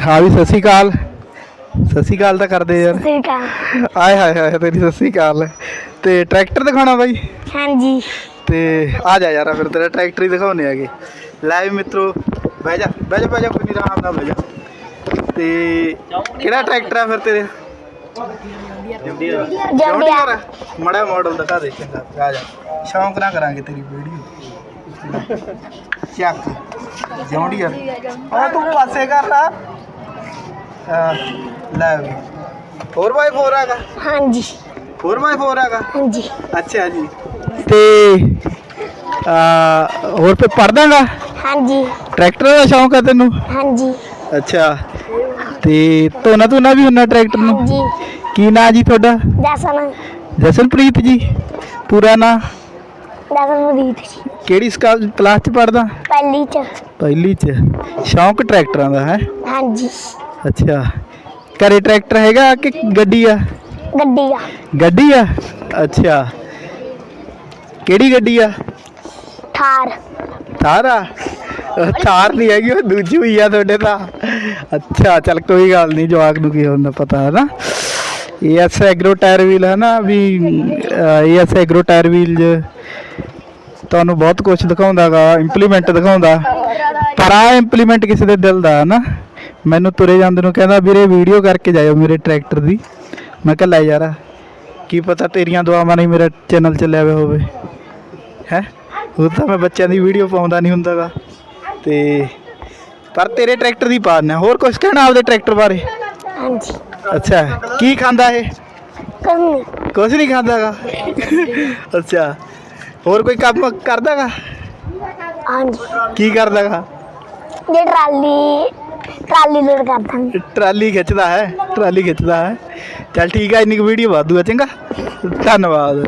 ਹਾਂ ਵੀ ਸਤਿ ਸ਼੍ਰੀ ਅਕਾਲ। ਸਤਿ ਸ਼੍ਰੀ ਅਕਾਲ ਤਾਂ ਕਰਦੇ ਯਾਰ। ਠੀਕ ਆ ਆਏ ਹਾਏ ਹਾਏ ਤੇਰੀ ਸਤਿ ਸ਼੍ਰੀ ਅਕਾਲ। ਤੇ ਟਰੈਕਟਰ ਦਿਖਾਉਣਾ ਬਾਈ? ਹਾਂਜੀ। ਤੇ ਆ ਜਾ ਯਾਰ ਫਿਰ ਤੇਰਾ ਟਰੈਕਟਰ ਹੀ ਦਿਖਾਉਣੇ ਆਗੇ। ਲੈ ਵੀ ਮਿੱਤਰੋ ਬਹਿ ਜਾ ਬਹਿ ਜਾ ਬਹਿ ਜਾ ਕੋਈ ਨਹੀਂ ਆਰਾਮ ਨਾਲ ਬਹਿ ਜਾ। ਤੇ ਕਿਹੜਾ ਟਰੈਕਟਰ ਆ ਫਿਰ ਤੇਰੇ? ਜੰਡਿਆ। ਮੜਾ ਮਾਡਲ ਦਿਖਾ ਦੇ ਚੰਗਾ। ਆ ਜਾ। ਸ਼ੌਂਕ ਨਾ ਕਰਾਂਗੇ ਤੇਰੀ ਵੀਡੀਓ ਚੱਕ। ਜੌਂਡੀਅਰ ਆ ਤੂੰ ਪਾਸੇ ਕਰ ਲਾ। ਆ, ਲੈ ਵੀ। 4x4 ਹੈਗਾ? ਹਾਂਜੀ। 4x4 ਹੈਗਾ? ਹਾਂਜੀ। ਅੱਛਾ ਜੀ। ਤੇ ਆ ਹੋਰ ਤੇ ਪੜਦਾਗਾ ਹਾਂਜੀ। ਟਰੈਕਟਰ ਦਾ ਸ਼ੌਂਕ ਹੈ ਤੈਨੂੰ? ਹਾਂਜੀ। ਅੱਛਾ। ਤੇ ਤੋਨਾ ਤੋਨਾ ਵੀ ਹੁੰਨਾ ਟਰੈਕਟਰ ਨੂੰ? ਹਾਂਜੀ। ਕੀ ਨਾਂ ਜੀ ਤੁਹਾਡਾ? ਦਸਨ ਜਸਨਪ੍ਰੀਤ ਜੀ। ਪੂਰਾ ਨਾਂ? ਦਸਨ ਜੀ। ਕਿਹੜੀ ਸਕਾ- ਕਲਾਸ ਚ ਪੜਦਾ ਪਹਿਲੀ ਚ। ਪਹਿਲੀ ਚ। ਸ਼ੌਂਕ ਟਰੈਕਟਰਾਂ ਦਾ ਹੈ। ਹਾਂਜੀ। ਅੱਛਾ। ਘਰੇ ਟਰੈਕਟਰ ਹੈਗਾ ਕਿ ਗੱਡੀ ਆ? ਗੱਡੀ ਆ। ਗੱਡੀ ਆ? ਅੱਛਾ। ਕਿਹੜੀ ਗੱਡੀ ਆ? ਥਾਰ। ਥਾਰ ਆ? ਉਹ ਥਾਰ ਨਹੀਂ ਹੈਗੀ ਉਹ ਦੂਜੀ ਹੋਈ ਆ ਤੁਹਾਡੇ ਤਾਂ। ਅੱਛਾ ਚੱਲ ਕੋਈ ਗੱਲ ਨਹੀਂ ਜਵਾਕ ਨੂੰ ਕੀ ਹੁੰਦਾ ਪਤਾ ਹੈ ਨਾ? ਐਸ ਐਗਰੋ ਟਾਇਰ ਵੀਲ ਹੈ ਨਾ? V S Agro tyre wheel ਜ ਤੁਹਾਨੂੰ ਬਹੁਤ ਕੁਝ ਦਿਖਾਉਂਦਾਗਾ ਇੰਪਲੀਮੈਂਟ ਦਿਖਾਉਂਦਾ। ਪਰ ਆ ਇੰਪਲੀਮੈਂਟ ਕਿਸੇ ਦੇ ਦਿਲ ਦਾ ਹੈ ਨਾ? ਮੈਨੂੰ ਤੁਰੇ ਜਾਂਦੇ ਨੂੰ ਕਹਿੰਦਾ ਵੀਰੇ ਵੀਡੀਓ ਕਰਕੇ ਜਾਇਓ ਮੇਰੇ ਟਰੈਕਟਰ ਦੀ। ਮੈਂ ਕਿਹਾ ਲੈ ਯਾਰ ਕੀ ਪਤਾ ਤੇਰੀਆਂ ਦੁਆਵਾਂ ਨਾਲ ਹੀ ਮੇਰਾ ਚੈਨਲ ਚੱਲਿਆ ਹੋਵੇ। ਹੈ? ਉਹ ਤਾਂ ਮੈਂ ਬੱਚਿਆਂ ਦੀ ਵੀਡੀਓ ਪਾਉਂਦਾ ਨਹੀਂ ਹੁੰਦਾਗਾ। ਤੇ ਪਰ ਤੇਰੇ ਟਰੈਕਟਰ ਦੀ ਪਾਦਨਾ ਹੋਰ ਕੁਝ ਕਹਿਣਾ ਆਪਦੇ ਟਰੈਕਟਰ ਬਾਰੇ? ਹਾਂਜੀ। ਅੱਛਾ ਕੀ ਖਾਂਦਾ ਇਹ? ਕੰਨੀ ਕੁਝ ਨਹੀਂ ਖਾਂਦਾਗਾ। ਅੱਛਾ ਹੋਰ ਕੋਈ ਕੰਮ ਕਰਦਾਗਾ? ਹਾਂਜੀ। ਕੀ ਕਰਦਾਗਾ? ਜੇ ਟਰਾਲੀ ਟਰਾਲੀ ਲੋਡ ਕਰਦਾ ਟਰਾਲੀ ਖਿੱਚਦਾ ਹੈ, ਟਰਾਲੀ ਖਿੱਚਦਾ ਹੈ। ਚੱਲ ਠੀਕ ਹੈ ਇੰਨੀ ਕੁ ਵੀਡੀਓ ਵਾਧੂ ਹੈ ਚੰਗਾ। ਧੰਨਵਾਦ।